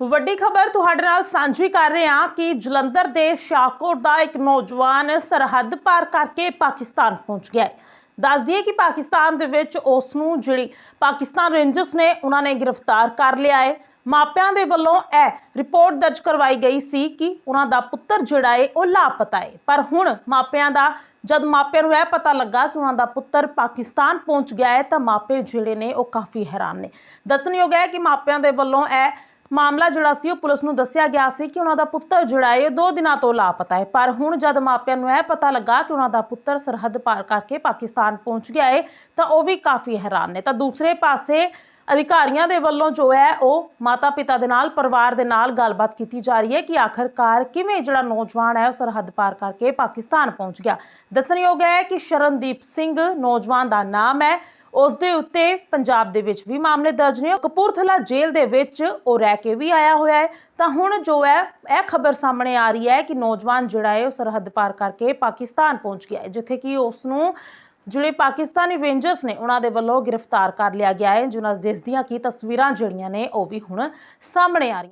ਵੱਡੀ ਖਬਰ ਤੁਹਾਡੇ ਨਾਲ ਸਾਂਝੀ ਕਰ ਰਹੇ ਹਾਂ ਕਿ ਜਲੰਧਰ ਦੇ ਸ਼ਾਹਕੋਟ ਦਾ ਇੱਕ ਨੌਜਵਾਨ ਸਰਹੱਦ ਪਾਰ ਕਰਕੇ ਪਾਕਿਸਤਾਨ ਪਹੁੰਚ ਗਿਆ ਹੈ। ਦੱਸ ਦਈਏ ਕਿ ਪਾਕਿਸਤਾਨ ਦੇ ਵਿੱਚ ਉਸ ਨੂੰ ਜਿਹੜੀ ਪਾਕਿਸਤਾਨ ਰੇਂਜਰਸ ਨੇ, ਉਹਨਾਂ ਨੇ ਗ੍ਰਿਫਤਾਰ ਕਰ ਲਿਆ ਹੈ। ਮਾਪਿਆਂ ਦੇ ਵੱਲੋਂ ਇਹ ਰਿਪੋਰਟ ਦਰਜ ਕਰਵਾਈ ਗਈ ਸੀ ਕਿ ਉਹਨਾਂ ਦਾ ਪੁੱਤਰ ਜਿਹੜਾ ਹੈ, ਉਹ ਲਾਪਤਾ ਹੈ। ਪਰ ਹੁਣ ਮਾਪਿਆਂ ਦਾ, ਜਦ ਮਾਪਿਆਂ ਨੂੰ ਇਹ ਪਤਾ ਲੱਗਾ ਕਿ ਉਹਨਾਂ ਦਾ ਪੁੱਤਰ ਪਾਕਿਸਤਾਨ ਪਹੁੰਚ ਗਿਆ ਹੈ, ਤਾਂ ਮਾਪੇ ਜਿਹੜੇ ਨੇ, ਉਹ ਕਾਫੀ ਹੈਰਾਨ ਨੇ। ਦੱਸਣਯੋਗ ਹੈ ਕਿ ਮਾਪਿਆਂ ਦੇ ਵੱਲੋਂ ਇਹ ਮਾਮਲਾ ਜਿਹੜਾ ਸੀ, ਉਹ ਪੁਲਿਸ ਨੂੰ ਦੱਸਿਆ ਗਿਆ ਸੀ ਕਿ ਉਹਨਾਂ ਦਾ ਪੁੱਤਰ ਜਿਹੜਾ ਹੈ ਉਹ ਦੋ ਦਿਨਾਂ ਤੋਂ ਲਾਪਤਾ ਹੈ। ਪਰ ਹੁਣ ਜਦ ਮਾਪਿਆਂ ਨੂੰ ਇਹ ਪਤਾ ਲੱਗਾ ਕਿ ਉਹਨਾਂ ਦਾ ਪੁੱਤਰ ਸਰਹੱਦ ਪਾਰ ਕਰਕੇ ਪਾਕਿਸਤਾਨ ਪਹੁੰਚ ਗਿਆ ਹੈ, ਤਾਂ ਉਹ ਵੀ ਕਾਫੀ ਹੈਰਾਨ ਨੇ। ਤਾਂ ਦੂਸਰੇ ਪਾਸੇ ਅਧਿਕਾਰੀਆਂ ਦੇ ਵੱਲੋਂ ਜੋ ਹੈ ਉਹ ਮਾਤਾ-ਪਿਤਾ ਦੇ ਨਾਲ, ਪਰਿਵਾਰ ਦੇ ਨਾਲ ਗੱਲਬਾਤ ਕੀਤੀ ਜਾ ਰਹੀ ਹੈ ਕਿ ਆਖਰਕਾਰ ਕਿਵੇਂ ਜਿਹੜਾ ਨੌਜਵਾਨ ਹੈ ਉਹ ਸਰਹੱਦ ਪਾਰ ਕਰਕੇ ਪਾਕਿਸਤਾਨ ਪਹੁੰਚ ਗਿਆ। ਦੱਸਣਯੋਗ ਹੈ ਕਿ ਸ਼ਰਨਦੀਪ ਸਿੰਘ ਨੌਜਵਾਨ ਦਾ ਨਾਮ ਹੈ। ਉਸ ਦੇ ਉੱਤੇ ਪੰਜਾਬ ਦੇ ਵਿੱਚ ਵੀ ਮਾਮਲੇ ਦਰਜ ਨੇ। ਕਪੂਰਥਲਾ ਜੇਲ੍ਹ ਦੇ ਵਿੱਚ ਉਹ ਰਹਿ ਕੇ ਵੀ ਆਇਆ ਹੋਇਆ ਹੈ। ਤਾਂ ਹੁਣ ਜੋ ਹੈ, ਇਹ ਖਬਰ ਸਾਹਮਣੇ ਆ ਰਹੀ ਹੈ ਕਿ ਨੌਜਵਾਨ ਜਿਹੜਾ ਹੈ ਉਹ ਸਰਹੱਦ ਪਾਰ ਕਰਕੇ ਪਾਕਿਸਤਾਨ ਪਹੁੰਚ ਗਿਆ ਹੈ, ਜਿੱਥੇ ਕਿ ਉਸ ਨੂੰ ਜਿਹੜੇ ਪਾਕਿਸਤਾਨੀ ਰੇਂਜਰਸ ਨੇ ਉਹਨਾਂ ਦੇ ਵੱਲੋਂ ਗ੍ਰਿਫਤਾਰ ਕਰ ਲਿਆ ਗਿਆ ਹੈ। ਜਿਨ੍ਹਾਂ ਜਿਸ ਦੀਆਂ ਕੀ ਤਸਵੀਰਾਂ ਜਿਹੜੀਆਂ ਨੇ, ਉਹ ਵੀ ਹੁਣ ਸਾਹਮਣੇ ਆ ਰਹੀਆਂ